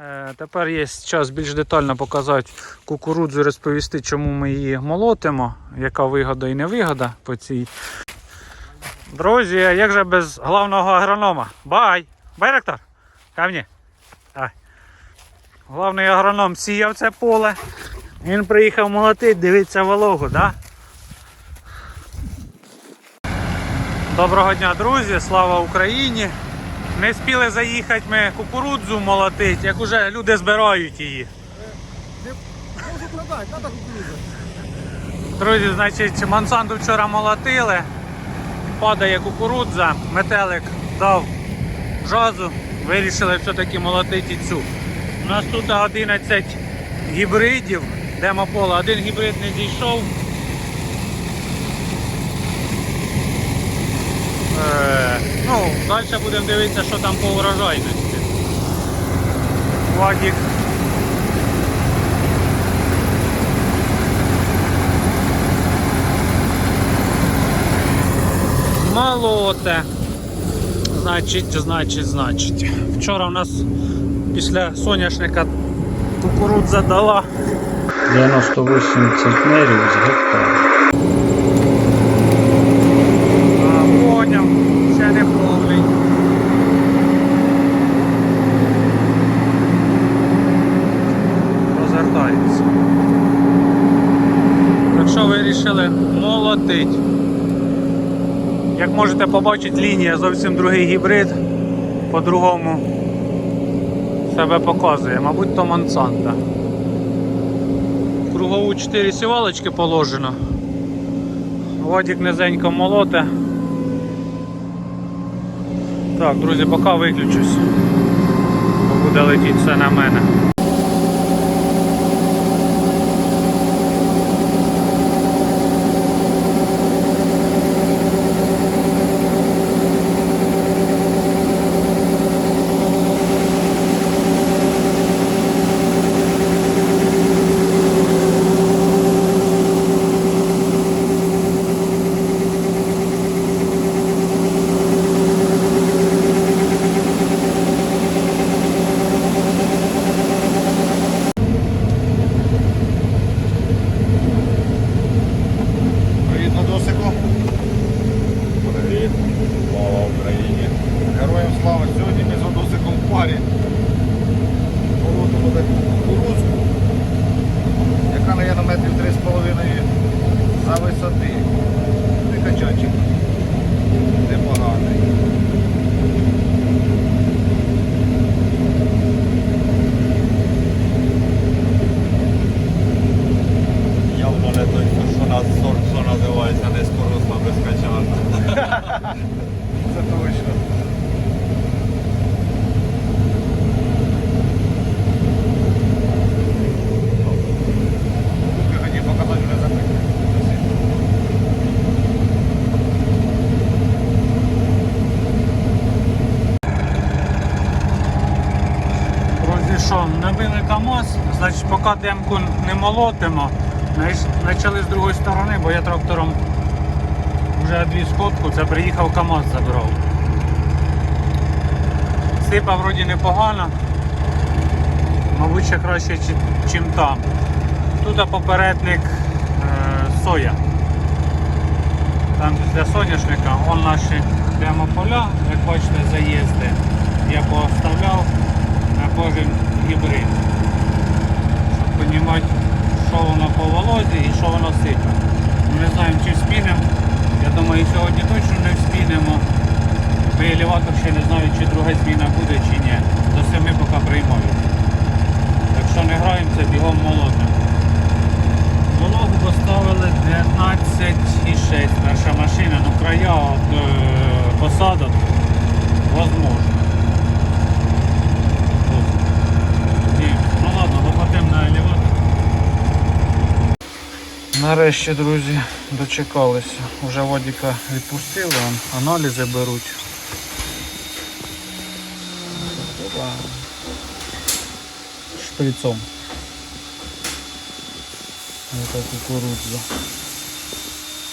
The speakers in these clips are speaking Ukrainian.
Е, Тепер є час більш детально показати кукурудзу розповісти, чому ми її молотимо, яка вигода і невигода по цій. Друзі, як же без головного агронома? Бай! Байректор! Ко мені. Ай. Головний агроном сіяв це поле. Він приїхав молотити, дивиться вологу, да? Доброго дня, друзі! Слава Україні! Не спіли заїхати ми кукурудзу молотити, як уже люди збирають її. Друзі, значить, Монсанту вчора молотили. Падає кукурудза, метелик дав жазу, вирішили все-таки молотити цю. У нас тут 11 гібридів, демопола. Один гібрид не зійшов. Е, ну, далі будемо дивитися, що там по урожайності. Вадік Молоте. Значить, значить, значить. Вчора у нас після соняшника кукурудза дала 98 центнерів з гектара. А, поняв, ще не повний. Розвертається. Так що вирішили молотить. Як можете побачити, лінія зовсім другий гібрид. По-другому себе показує. Мабуть, то Монсанта. Кругову 4 сівалочки положено. Водік низенько молоте. Так, друзі, поки виключусь. Бо буде летіти все на мене. Привіт, Надосику. Привіт. Слава Україні. Героям слава. Сьогодні ми з Одосиком в парі. Молотимо таку кукурузку, яка, мабуть, метрів 3,5 за висоти. І качанчик непоганий. Явно не той, що нас сорт, що називається низькоросла безкачана. Це точно. Кубки хотів показати вже закрити. Друзі, що, набили КАМАЗ, значить поки демку не молотимо, почали з другої сторони, бо я трактором вже дві сходку, це приїхав КАМАЗ забрав. Сипа вроді непогано, мабуть ще краще, чим там. Тут попередник е, соя. Там після соняшника, вон наші прямо поля, як бачите, заїзди. Я поставляв на кожен гібрид. Розуміти, що воно по волозі і що воно сипе. Ми не знаємо, чи вспінемо. Я думаю, сьогодні точно не вспінемо. Бо елеватор ще не знаю, чи друга зміна буде, чи ні. До семи поки приймають. Так що не граємося, бігом молотимо. Вологу поставили 19,6. Перша машина, ну края от е, посадок возможно. Ні, Ну ладно, лопатим на елеватор. Нарешті, друзі, дочекалися. Уже водіка відпустили, аналізи беруть. Шприцом. Ось кукурудза.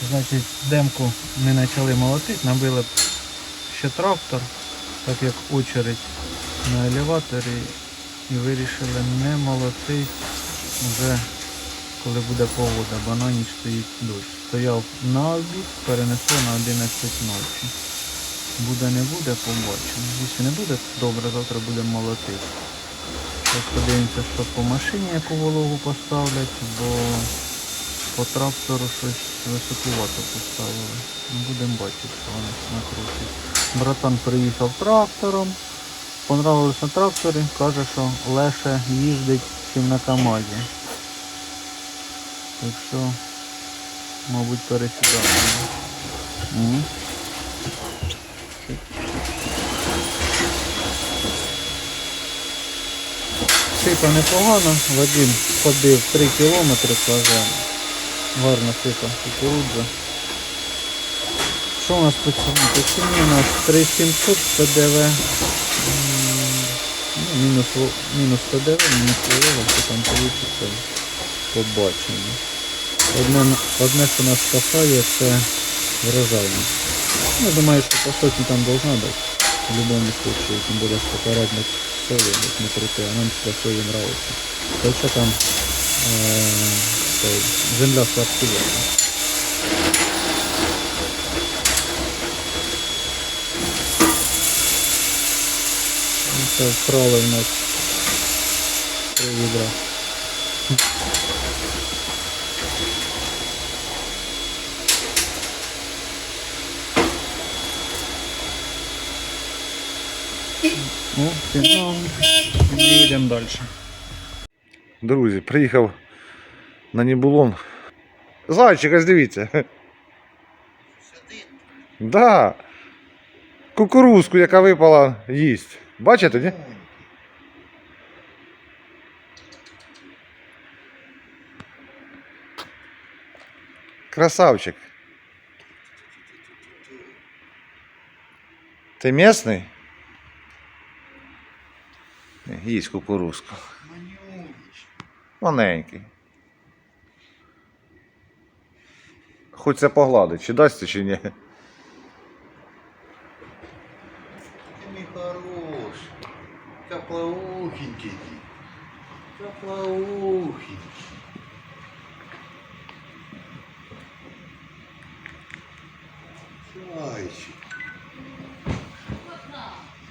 Значить, демку ми почали молотити, набили ще трактор, так як очередь на елеваторі і вирішили не молотити вже коли буде погода, бо на стоїть дощ. Стояв на обід, перенесло на 11 ночі. Буде не буде, побачимо. Якщо не буде, добре, завтра будемо молотити. Зараз подивимося, що по машині яку вологу поставлять, бо по трактору щось високувато поставили. Будемо бачити, що вони накрутять. Братан приїхав трактором, понравилось на тракторі, каже, що легше їздить, чим на КАМАЗі. Так що, мабуть, пересідаємо. Сипа непогано, Вадим ходив 3 кілометри, каже, гарна сипа кукурудза. Що у нас по ціні? У нас 3700 ПДВ. Ну, мінус, мінус ПДВ, мінус волога, що там вийде, побачимо. Одне, одне, що нас спасає, це врожайність. Ну, Я думаю, що по сотні там должна дати. В будь-якому случае, тим більше, що порадник солі, як не крути, а нам солі нравиться. Хоча там е, цей, земля слабкувата. Ну, Це вкрали в нас три відра. І їдемо далі. Друзі, приїхав на Нібулон. Зайчик, ось дивіться. Да. Кукурузку, яка випала, їсть. Бачите, ні? Красавчик. Ти місний? Їсть кукурузку. Маленький. Хочеться погладити, чи дасть, чи ні. Ти хороший. Теплоухенький. Теплоухенький. Зайчик.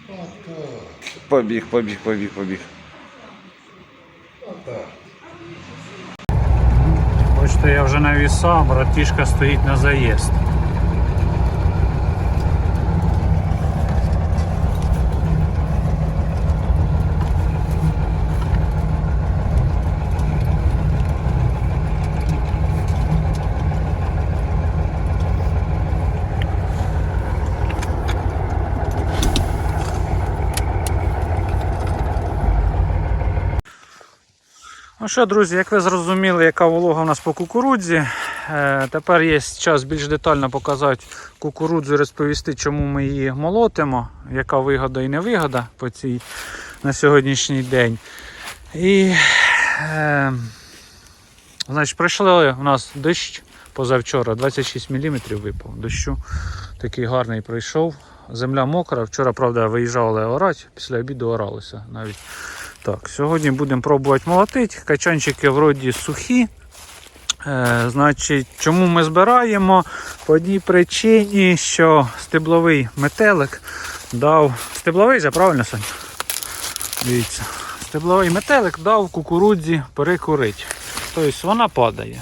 Отак. Побіг, побіг, побіг, побіг. Бачите, я вже навісав, братішка стоїть на заїзд. Ну що, друзі, як ви зрозуміли, яка волога у нас по кукурудзі. Е, тепер є час більш детально показати кукурудзу і розповісти, чому ми її молотимо, яка вигода і невигода по цій на сьогоднішній день. І е, значить, прийшли у нас дощ позавчора, 26 мм випав дощу. Такий гарний прийшов. Земля мокра. Вчора, правда, виїжджали орати, після обіду оралися навіть. Так, сьогодні будемо пробувати молотити. Качанчики вроді сухі. Е, значить, чому ми збираємо? По одній причині, що стебловий метелик дав. Стебловий же, правильно, Сонь? Дивіться. Стебловий метелик дав кукурудзі перекурити. Тобто вона падає.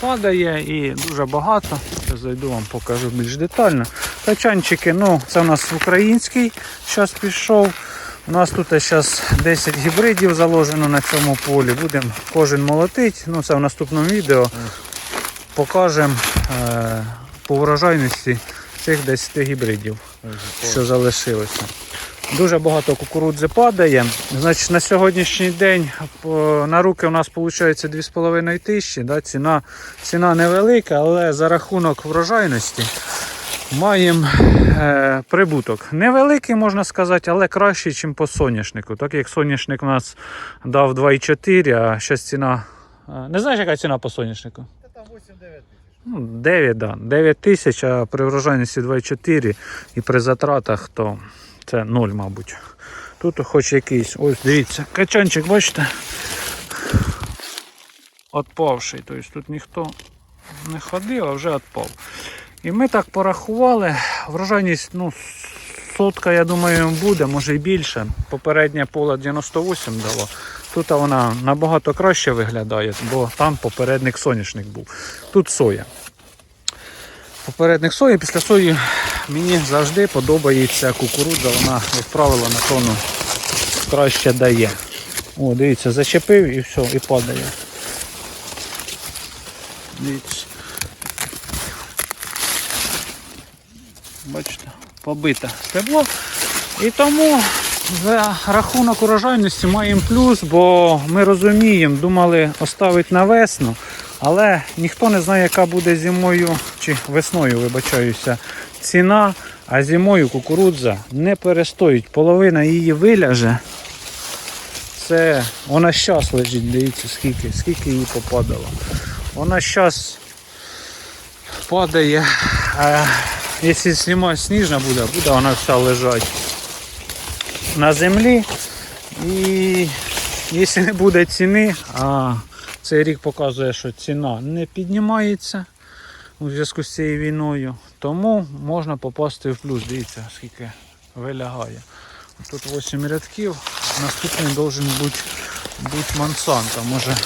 Падає і дуже багато. Зараз зайду вам покажу більш детально. Качанчики, ну, це у нас український зараз пішов. У нас тут зараз 10 гібридів заложено на цьому полі. Будемо кожен молотити. Ну, це в наступному відео. Покажемо е, по врожайності цих 10 гібридів, що залишилося. Дуже багато кукурудзи падає. Значить, на сьогоднішній день на руки у нас виходить 2,5 тисячі. Да? Ціна, ціна невелика, але за рахунок врожайності маємо е, прибуток. Невеликий, можна сказати, але кращий, ніж по соняшнику. Так як соняшник у нас дав 2,4, а зараз ціна. е, Не знаєш, яка ціна по соняшнику? Та там 8-9 тисяч. Ну, 9, да. 9 тисяч, а при врожайності 2,4 і при затратах то це 0, мабуть. Тут хоч якийсь. Ось дивіться, качанчик, бачите? Отпавший. Тобто тут ніхто не ходив, а вже відпав. І ми так порахували. Врожайність, ну, сотка, я думаю, буде, може і більше. Попереднє поле 98 дало. Тут вона набагато краще виглядає, бо там попередник соняшник був. Тут соя. Попередник сої, після сої мені завжди подобається кукурудза, вона, як правило, на тону краще дає. О, дивіться, зачепив і все, і падає. Дивіться. Бачите, побите стебло. І тому за рахунок урожайності маємо плюс, бо ми розуміємо, думали оставити на весну, але ніхто не знає, яка буде зимою чи весною, вибачаюся, ціна, а зимою кукурудза не перестоїть. Половина її виляже. Це вона щас лежить, дивіться, скільки, скільки її попадало. Вона щас падає. Якщо зима сніжна буде, буде вона вся лежати на землі. І якщо не буде ціни, а цей рік показує, що ціна не піднімається у зв'язку з цією війною, тому можна попасти в плюс. Дивіться, скільки вилягає. Тут 8 рядків, наступний должен бути, бути мансанта. Може,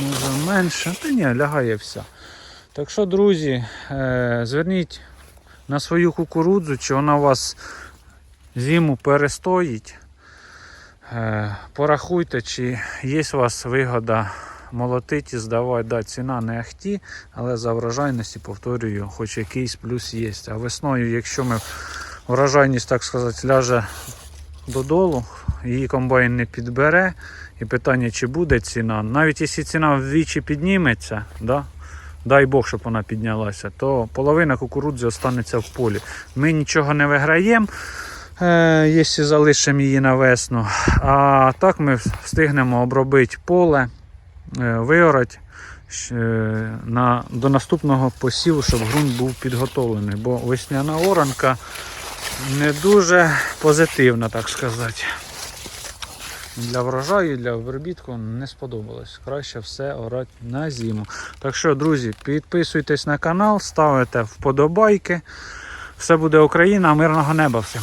може менше. Та ні, лягає вся. Так що, друзі, е, зверніть на свою кукурудзу, чи вона у вас зиму перестоїть. Е, Порахуйте, чи є у вас вигода молотити і здавати. Да, ціна не ахті, але за врожайності, повторюю, хоч якийсь плюс є. А весною, якщо ми врожайність, так сказати, ляже додолу, її комбайн не підбере. І питання, чи буде ціна. Навіть якщо ціна вдвічі підніметься, да, дай Бог, щоб вона піднялася, то половина кукурудзи останеться в полі. Ми нічого не виграємо, е, якщо залишимо її на весну. А так ми встигнемо обробити поле, е, виорати е, на, до наступного посіву, щоб ґрунт був підготовлений. Бо весняна оранка не дуже позитивна, так сказати. Для врожаю, для виробітку не сподобалось. Краще все орати на зиму. Так що, друзі, підписуйтесь на канал, ставите вподобайки. Все буде Україна, мирного неба всім.